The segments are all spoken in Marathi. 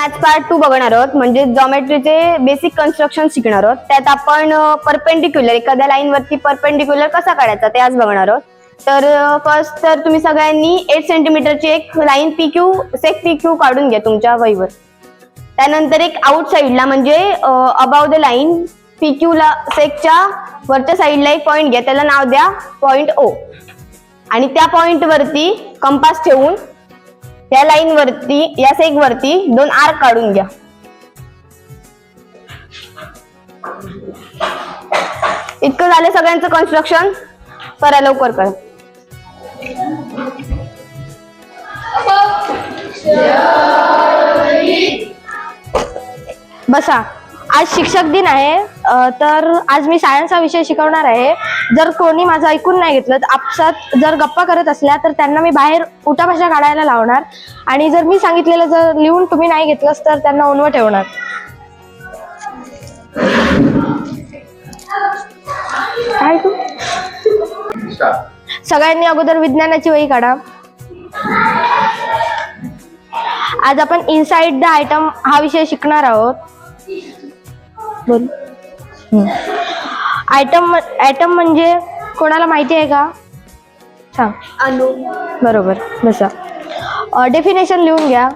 मॅथ पार्ट टू बघणार आहोत. म्हणजे जॉमेट्रीचे बेसिक कन्स्ट्रक्शन शिकणार आहोत. त्यात आपण परपेंडिक्युलर एखाद्या लाईन वरती परपेंडिक्युलर कसा काढायचा ते आज बघणार आहोत. तर फर्स्ट तर तुम्ही सगळ्यांनी एट सेंटीमीटरची एक line P Q seg P Q काढून घ्या तुमच्या वहीवर. त्यानंतर एक आउट साईडला म्हणजे above the line P Q ला सेकच्या वरच्या साईडला एक पॉईंट घ्या. त्याला नाव द्या पॉईंट ओ आणि त्या पॉईंट वरती कंपास ठेवून या लाईन वरती या सेग वरती दोन आर्क काढून घ्या. इतकं झालं सगळ्यांचं कन्स्ट्रक्शन करा लवकर करा. बसा. आज शिक्षक दिन आहे. तर आज मी सायन्स हा विषय शिकवणार आहे. जर कोणी माझं ऐकून नाही घेतलं तर आपसात जर गप्पा करत असल्या तर त्यांना मी बाहेर उठाभाषा काढायला लावणार. आणि जर मी सांगितलेलं जर लिहून तुम्ही नाही घेतलंस तर त्यांना उनवं ठेवणार. काय तू? सगळ्यांनी अगोदर विज्ञानाची वही काढा. आज आपण इनसाइड द आयटम हा विषय शिकणार आहोत. बोल. आयटम आयटम म्हणजे कोणाला माहिती आहे का? सांग. अनु. बरोबर बसा. डेफिनेशन लिहून घ्या.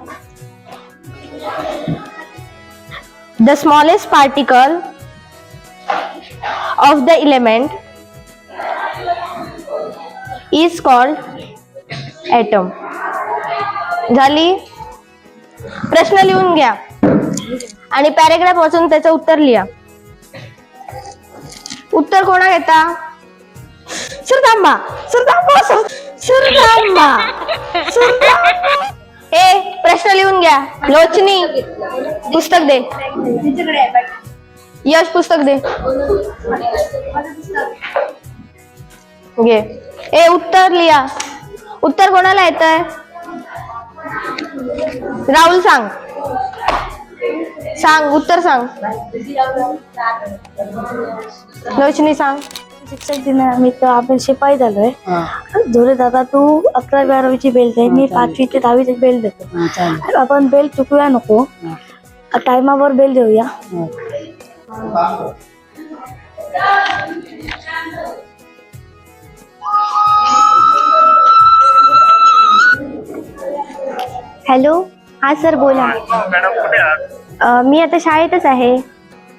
The smallest particle of the element is called atom झाली? प्रश्न लिहून घ्या. आणि पॅरेग्राफ वाचून त्याचं उत्तर लिहा. उत्तर कोणा घेता सर थांबा सर थांबा ए प्रश्न लिहून घ्या. लोचनी. पुस्तक दे. यश पुस्तक दे. घे. ए उत्तर लिहा. उत्तर कोणाला येत आहे राहुल सांग. सांग उत्तर सांग. लोचनी सांग. शिक्षक दिनानिमित्त आपण शिपाई झालोय. धोरे दादा तू अकरावी बारावीची बेल दे मी पाचवी ते दहावीची बेल देतो. आपण बेल चुकूया नको. टायमावर बेल देऊया. हॅलो? हा सर बोला. मॅडम कुठे आहात? अ, मी आता शाळेतच आहे.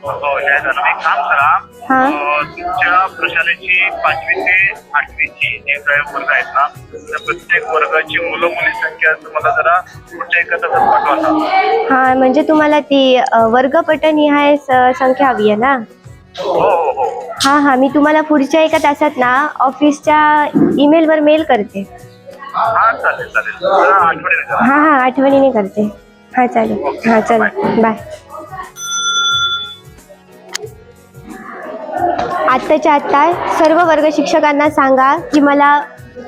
हो काय झालं एक काम करा. हा. अं, तुमच्या प्रशालेची पाचवी ते आठवीची जे काही वर्ग आहेत ना त्या प्रत्येक वर्गाची मुलं मुली संख्या तुम्हाला जरा पुढच्या एका तासात पाठवा. ना. हा म्हणजे तुम्हाला ती अ, वर्गपटनिहाय स- संख्या हवी आहे ना? हो हो हो. हा हा मी तुम्हाला पुढच्या एका तासात ना ऑफिसच्या ईमेलवर मेल करते. हा चालेल चालेल. जरा आठवणीने करा. हा हा आठवणीने करते. हा चालेल. हा चालेल बाय. आत्ताच्या आत्ता सर्व वर्ग शिक्षकांना सांगा की मला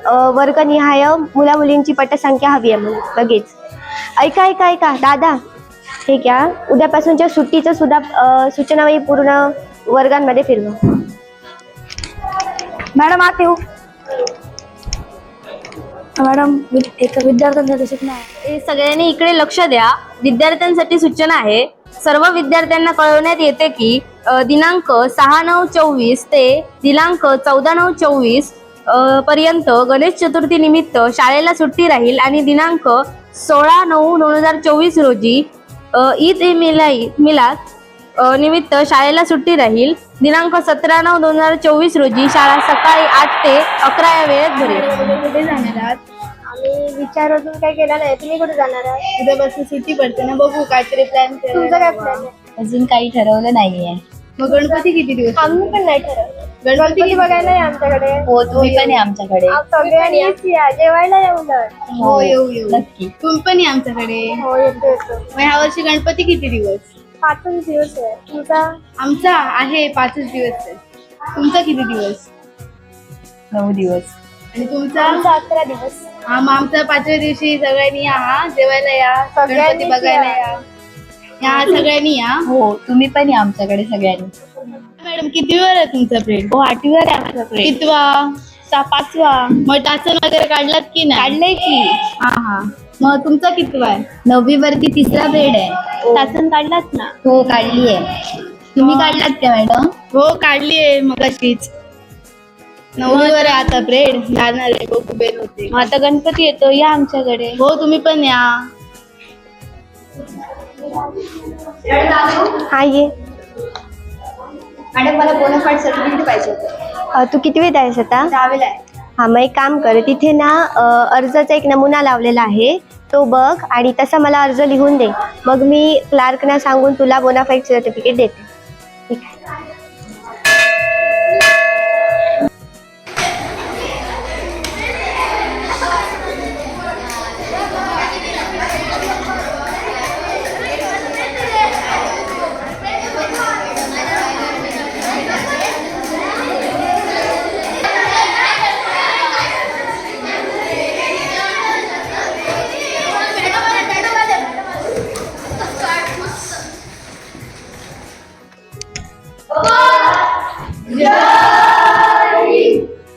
वर्ग वर्गनिहाय मुला मुलींची पटसंख्या हवी आहे म्हणून. लगेच. ऐका ऐका ऐका. दादा. हे. घ्या उद्यापासूनच्या सुट्टीचं सुद्धा अ, सूचनावही पूर्ण वर्गांमध्ये फिरवा. मॅडम आत येऊ. मॅडम एका विद्यार्थ्यांचा सूचना आहे हे सगळ्यांनी इकडे लक्ष द्या. विद्यार्थ्यांसाठी सूचना आहे. सर्व विद्यार्थ्यांना कळवण्यात येते की अ, दिनांक सहा नऊ चोवीस ते दिनांक चौदा नऊ चोवीस अ, पर्यंत गणेश चतुर्थी निमित्त शाळेला सुट्टी राहील आणि दिनांक सोळा नऊ दोन हजार चोवीस रोजी अ, ईद ए मिलाई मिलाद अ, निमित्त शाळेला सुट्टी राहील. दिनांक सतरा नऊ दोन हजार चोवीस रोजी शाळा सकाळी आठ ते अकरा या वेळेत भरेल. कुठे जाणार आहात. विचार अजून काय केला नाही. तुम्ही कुठे जाणार आहात? उद्यापासून सुट्टी पडते ना. बघू काहीतरी प्लॅन तुमचं काय प्लॅन आहे? अजून काही ठरवलं नाहीये. मग गणपती किती दिवस? आम्ही पण नाही ठरवलं. गणपती गणपती बघायला आहे आमच्याकडे. हो तुम्ही पण आहे आमच्याकडे. आप या जेवायला येऊ ना हो येऊ येऊ. नक्की. तुम्ही पण या आमच्याकडे. हो येतो येतो. मग ह्या वर्षी गणपती किती दिवस? पाचच दिवस आहे. तुमचा? आमचा आहे पाचच दिवस आहे. तुमचा किती दिवस? नऊ दिवस. आणि तुमचा? आमचा अकरा दिवस. हा मग आमचा पाचव्या दिवशी सगळ्यांनी या हा जेवायला या गणपती सगळ्यांनीच बघायला या. या या सगळ्यांनी या. हो तुम्ही पण आहे आमच्याकडे सगळ्यांनी. मॅडम किती वेळ आहे तुमचा प्रेड हो आठवीवर आहे आमच्याकडे कितवा? सहा पाचवा. मग टाचन वगैरे काढलात की नाही? काढलंय की. हा हा. मग तुमचा किती आहे? नववी वरती तिसरा ग्रेड आहे. तासन काढलात ना? हो काढली आहे तुम्ही काढलात का मॅडम? हो काढली आहे मग अशीच नववीवर आहे आता ब्रेड जाणार आहे बघू बेल होते. मग आता गणपती येतो या आमच्याकडे. हो तुम्ही पण या. हा ये. मॅडम मला बोनाफाईड सर्टिफिकेट पाहिजे होतं. अ, तू कितवीत आहेस आता? दहावीला आहे. हा मग एक काम कर तिथे ना अ, अर्जाचा एक नमुना लावलेला आहे. तो बघ आणि तसा मला अर्ज लिहून दे. मग मी क्लार्कना सांगून तुला बोनाफाईड सर्टिफिकेट देते. ठीक आहे.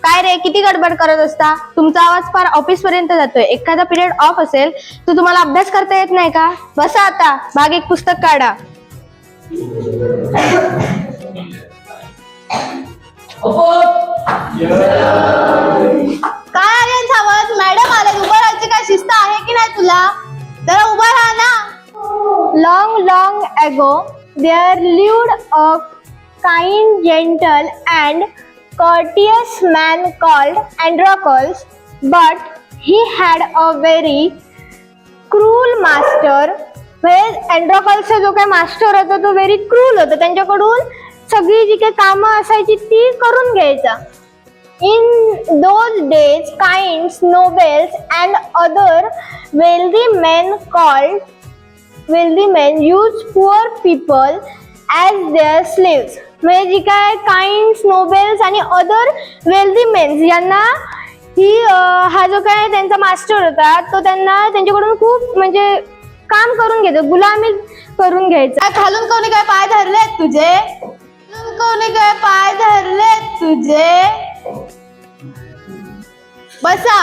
काय रे किती गडबड करत असता? तुमचा आवाज फार ऑफिस पर्यंत जातोय. एखादा पिरियड ऑफ असेल तर तुम्हाला अभ्यास करता येत नाही का? बसा आता बाग एक पुस्तक काढा. काय आर्यन सावंत मॅडम आले उभं राहायची काय शिस्त आहे की नाही तुला? जरा उभा राहा ना. Long long ago there lived a kind, gentle, and courteous man called Androcles, but he had a very cruel master अँड्रोकॉलचा जो काय मास्टर होता तो व्हेरी क्रूल होता. त्यांच्याकडून सगळी जी काही कामं असायची ती करून घ्यायचा. In those days kind nobles and other wealthy men called wealthy men use poor people as their slaves म्हणजे जी काय काइंड नोबेल्स आणि अदर वेल्दी मेन्स यांना ही हा जो काय त्यांचा मास्टर होता तो त्यांना त्यांच्याकडून खूप म्हणजे काम करून घ्यायचं गुलामी करून घ्यायचा. खालून कोणी काय पाय धरलेत तुझे? कोणी काय पाय धरलेत तुझे? बसा.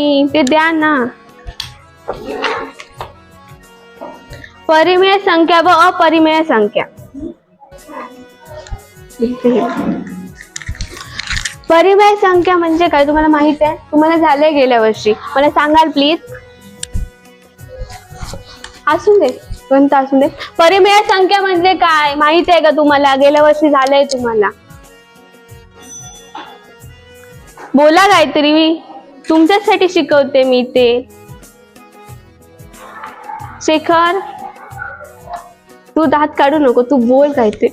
तुम्ही ते द्या ना. परिमेय संख्या व अपरिमेय संख्या. परिमेय संख्या म्हणजे काय तुम्हाला माहीत आहे? तुम्हाला झालंय गेल्या वर्षी. मला सांगाल प्लीज असू दे. कोणतं असू दे. परिमेय संख्या म्हणजे काय? माहीत आहे का तुम्हाला? गेल्या वर्षी झालंय तुम्हाला. बोला काहीतरी. तुमच्यासाठी शिकवते मी ते. शेखर तू दात काढू नको तू बोल काय ते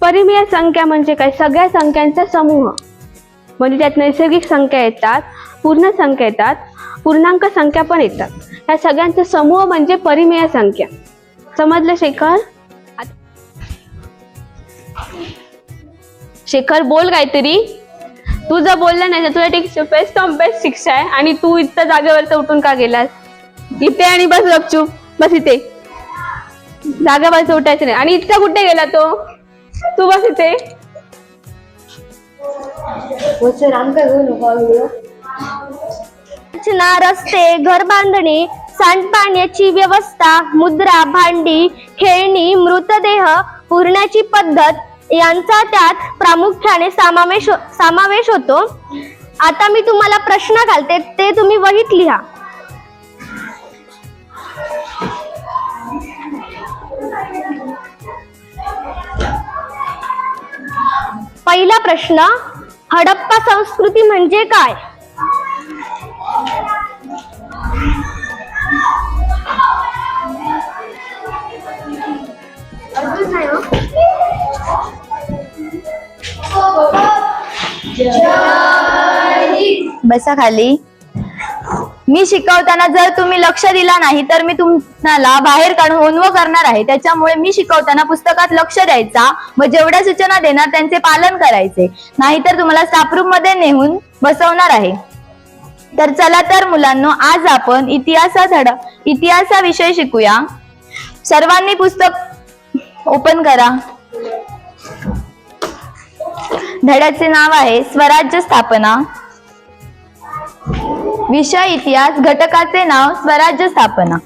परिमेय संख्या म्हणजे काय? सगळ्या संख्यांचा समूह. म्हणजे त्यात नैसर्गिक संख्या येतात पूर्ण संख्या येतात पूर्णांक संख्या पण येतात. ह्या सगळ्यांचा समूह म्हणजे परिमेय संख्या. समजलं शेखर? शेखर बोल काहीतरी. तू जर बोलला नाही तर तुला बेस्ट ऑफ बेस्ट शिक्षा आहे. आणि तू इथं जागेवरच उठून का गेलास? इथे आणि बस गपचूप. बस इथे. जागेवरच उठायचं नाही. आणि इथं कुठे गेला तो? तू बस इथे. रचना रस्ते घर बांधणी सांडपाण्याची व्यवस्था मुद्रा भांडी खेळणी मृतदेह पुरण्याची पद्धत यांचा त्यात प्रामुख्याने समावेश हो- समावेश होतो. आता मी तुम्हाला प्रश्न घालते ते तुम्ही वहीत लिहा. पहिला प्रश्न हडप्पा संस्कृती म्हणजे काय? बसा खाली. मी शिकवताना जर तुम्ही लक्ष दिला नाही तर मी तुम्हाला बाहेर काढून ओनव करणार आहे. त्याच्यामुळे मी शिकवताना पुस्तकात लक्ष द्यायचा व जेवढ्या सूचना देणार त्यांचे पालन करायचे. नाहीतर तुम्हाला स्टाफरूममध्ये नेहून बसवणार आहे. तर चला तर मुलांनो आज आपण इतिहासा धडा इतिहासाविषयी शिकूया. सर्वांनी पुस्तक ओपन करा. धड्याचे नाव आहे स्वराज्य स्थापना. विषय इतिहास घटकाचे नाव स्वराज्य स्थापना.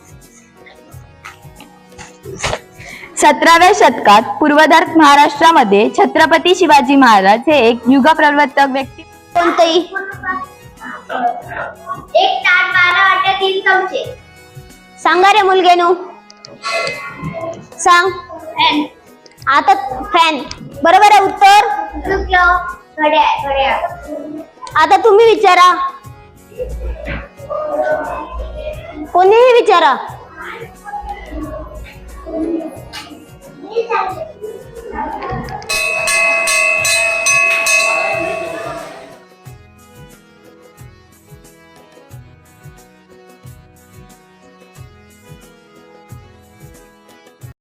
सतराव्या शतकात पूर्वधार महाराष्ट्रामध्ये छत्रपती शिवाजी महाराज हे एक युगप्रवर्तक व्यक्ती. कोणतंही? एक ताट बारा वाट्या तीन चमचे. सांगा रे मुलगेनो. सांग. फॅन. आता फॅन. बरोबर आहे उत्तर? आता तुम्ही विचारा. कोणीही विचारा.